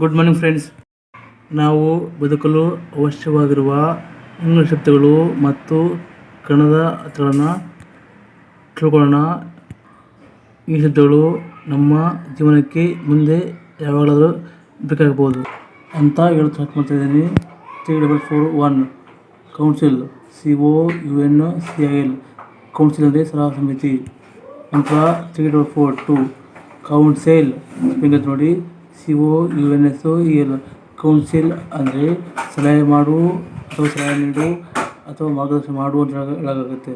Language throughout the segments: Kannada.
ಗುಡ್ ಮಾರ್ನಿಂಗ್ ಫ್ರೆಂಡ್ಸ್ ನಾವು ಬದುಕಲು ಅವಶ್ಯವಾಗಿರುವ ಇಂಗ್ಲಿಷ್ ಶಬ್ದಗಳು ಮತ್ತು ಕನ್ನಡ ಅರ್ಥಗಳನ್ನು ತಿಳ್ಕೊಳ್ಳೋಣ. ಈ ಶಬ್ದಗಳು ನಮ್ಮ ಜೀವನಕ್ಕೆ ಮುಂದೆ ಯಾವಾಗಲಾದರೂ ಬೇಕಾಗಬಹುದು ಅಂತ ಹೇಳಿ ಸ್ಟಾರ್ಟ್ ಮಾಡ್ತಾ ಇದ್ದೀನಿ. Three double four one council C O U N C I L council ಅಂದರೆ ಸಲಹಾ ಸಮಿತಿ. ನಂತರ three double four two counsel ನೋಡಿ. C O U N S E L counsel ಅಂದರೆ ಸಲಹೆ ಮಾಡು ಅಥವಾ ಸಲಹೆ ನೀಡು ಅಥವಾ ಮಾರ್ಗದರ್ಶನ ಮಾಡು ಅಂತ ಹೇಳ- ಹೇಳಲಾಗುತ್ತೆ.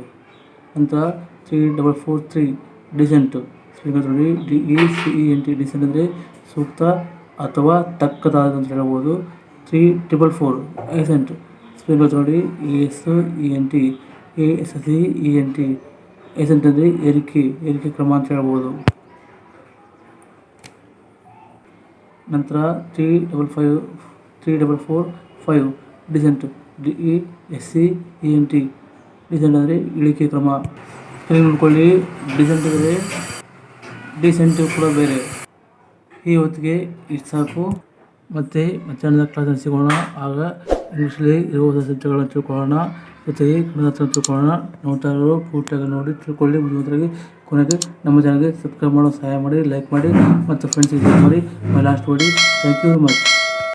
ನಂತರ three double four three decent spelling ನೋಡಿ D E C E N T decent ಅಂದರೆ ಸೂಕ್ತ ಅಥವಾ ತಕ್ಕದಾದ ಅಂತ ಹೇಳ್ಬೋದು three triple four ascent spelling ನೋಡಿ E S E N T A S C E N T ascent ಅಂದರೆ ಏರಿಕೆ ಏರಿಕೆ ಕ್ರಮ ಅಂತ ಹೇಳ್ಬೋದು ನಂತರ three double five three double four five descent D E S C E N T descent ಅಂದರೆ ಇಳಿಕೆ ಕ್ರಮ. ಕೈ ನೋಡ್ಕೊಳ್ಳಿ ಡಿಸೆಂಟ್ ಅಂದರೆ ಡಿಸೆಂಟ್ ಕೂಡ ಬೇರೆ. ಈ ಹೊತ್ತಿಗೆ ಇಷ್ಟು ಸಾಕು. ಮತ್ತು ಮಧ್ಯಾಹ್ನದ ಕ್ಲಾಸ್ ಸಿಗೋಣ. ಆಗ ಇಂಗ್ಲೀಷಲ್ಲಿ ಇರುವ ಸಬ್ಜೆಕ್ಟ್ಗಳನ್ನು ತಿಳ್ಕೊಳ್ಳೋಣ. ಜೊತೆಗೆ ಹತ್ರ ತಿಳ್ಕೊಳ್ಳೋಣ ನೋಡ್ತಾರೋ ಪೂರ್ತಿಯಾಗಿ ನೋಡಿ ತಿಳ್ಕೊಳ್ಳಿ. ಮುಂದುವರೆಗೆ ಕೊನೆಗೆ ನಮ್ಮ ಚಾನಲ್ಗೆ ಸಬ್ಸ್ಕ್ರೈಬ್ ಮಾಡೋ ಸಹಾಯ ಮಾಡಿ ಲೈಕ್ ಮಾಡಿ ಮತ್ತು ಫ್ರೆಂಡ್ಸ್ ಶೇರ್ ಮಾಡಿ. ಲಾಸ್ಟ್ ಮಾಡಿ ಥ್ಯಾಂಕ್ ಯು ವೆರಿ ಮಚ್